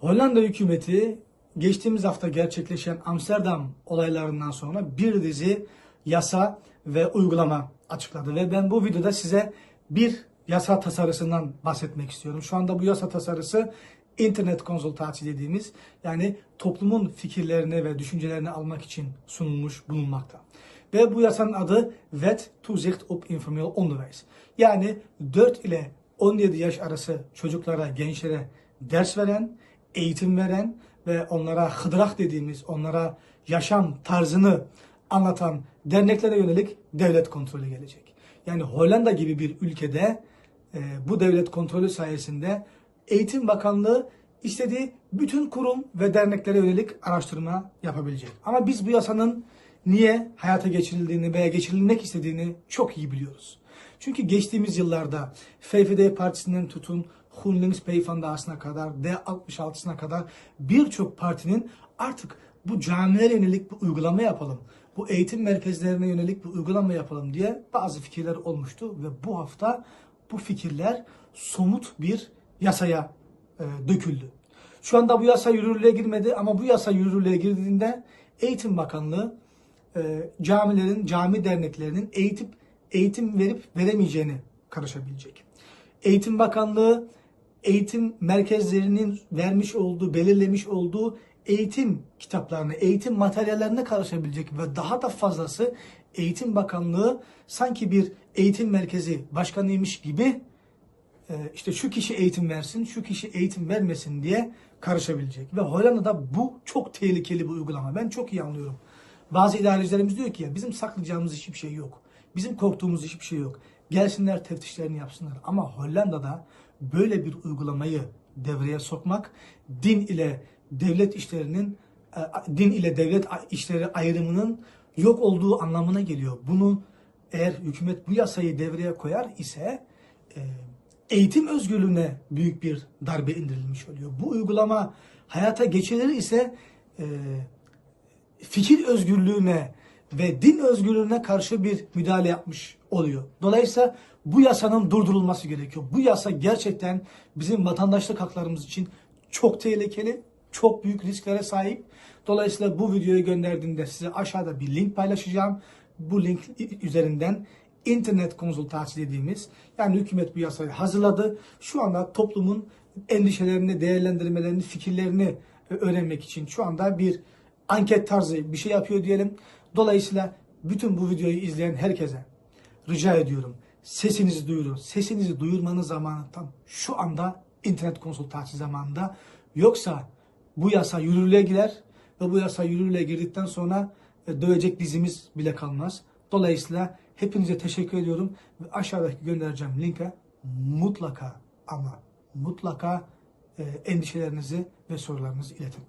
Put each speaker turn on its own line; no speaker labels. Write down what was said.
Hollanda hükümeti geçtiğimiz hafta gerçekleşen Amsterdam olaylarından sonra bir dizi yasa ve uygulama açıkladı. Ve ben bu videoda size bir yasa tasarısından bahsetmek istiyorum. Şu anda bu yasa tasarısı internet konsultasyon dediğimiz yani toplumun fikirlerini ve düşüncelerini almak için sunulmuş bulunmakta. Ve bu yasanın adı Wet Toezicht op Informeel Onderwijs. Yani 4 ile 17 yaş arası çocuklara, gençlere ders veren, eğitim veren ve onlara hıdrak dediğimiz, onlara yaşam tarzını anlatan derneklere yönelik devlet kontrolü gelecek. Yani Hollanda gibi bir ülkede e, bu devlet kontrolü sayesinde Eğitim Bakanlığı istediği bütün kurum ve derneklere yönelik araştırma yapabilecek. Ama biz bu yasanın niye hayata geçirildiğini veya geçirilmek istediğini çok iyi biliyoruz. Çünkü geçtiğimiz yıllarda FFD Partisi'nden tutun Hunlings Beyefendası'na kadar, D66'sına kadar birçok partinin artık bu camilere yönelik bir uygulama yapalım, bu eğitim merkezlerine yönelik bir uygulama yapalım diye bazı fikirler olmuştu ve bu hafta bu fikirler somut bir yasaya e, döküldü. Şu anda bu yasa yürürlüğe girmedi ama bu yasa yürürlüğe girdiğinde Eğitim Bakanlığı e, camilerin, cami derneklerinin eğitim eğitim verip veremeyeceğini karışabilecek. Eğitim Bakanlığı eğitim merkezlerinin vermiş olduğu, belirlemiş olduğu eğitim kitaplarına, eğitim materyallerine karışabilecek ve daha da fazlası Eğitim Bakanlığı sanki bir eğitim merkezi başkanıymış gibi e, işte şu kişi eğitim versin, şu kişi eğitim vermesin diye karışabilecek. Ve Hollanda'da bu çok tehlikeli bir uygulama. Ben çok iyi anlıyorum. Bazı idarecilerimiz diyor ki ya bizim saklayacağımız hiçbir şey yok. Bizim korktuğumuz hiçbir şey yok. Gelsinler teftişlerini yapsınlar. Ama Hollanda'da böyle bir uygulamayı devreye sokmak din ile devlet işlerinin e, din ile devlet işleri ayrımının yok olduğu anlamına geliyor. Bunu eğer hükümet bu yasayı devreye koyar ise e, eğitim özgürlüğüne büyük bir darbe indirilmiş oluyor. Bu uygulama hayata geçirilir ise e, fikir özgürlüğüne ve din özgürlüğüne karşı bir müdahale yapmış oluyor. Dolayısıyla bu yasanın durdurulması gerekiyor. Bu yasa gerçekten bizim vatandaşlık haklarımız için çok tehlikeli, çok büyük risklere sahip. Dolayısıyla bu videoyu gönderdiğimde size aşağıda bir link paylaşacağım. Bu link üzerinden internet konsultasyon dediğimiz yani hükümet bu yasayı hazırladı. Şu anda toplumun endişelerini, değerlendirmelerini, fikirlerini e, öğrenmek için şu anda bir anket tarzı bir şey yapıyor diyelim. Dolayısıyla bütün bu videoyu izleyen herkese rica ediyorum. Sesinizi duyurun. Sesinizi duyurmanın zamanı tam şu anda internet konsultasyon zamanında. Yoksa bu yasa yürürlüğe girer ve bu yasa yürürlüğe girdikten sonra e, dövecek dizimiz bile kalmaz. Dolayısıyla hepinize teşekkür ediyorum ve aşağıdaki göndereceğim linke mutlaka ama mutlaka e, endişelerinizi ve sorularınızı iletin.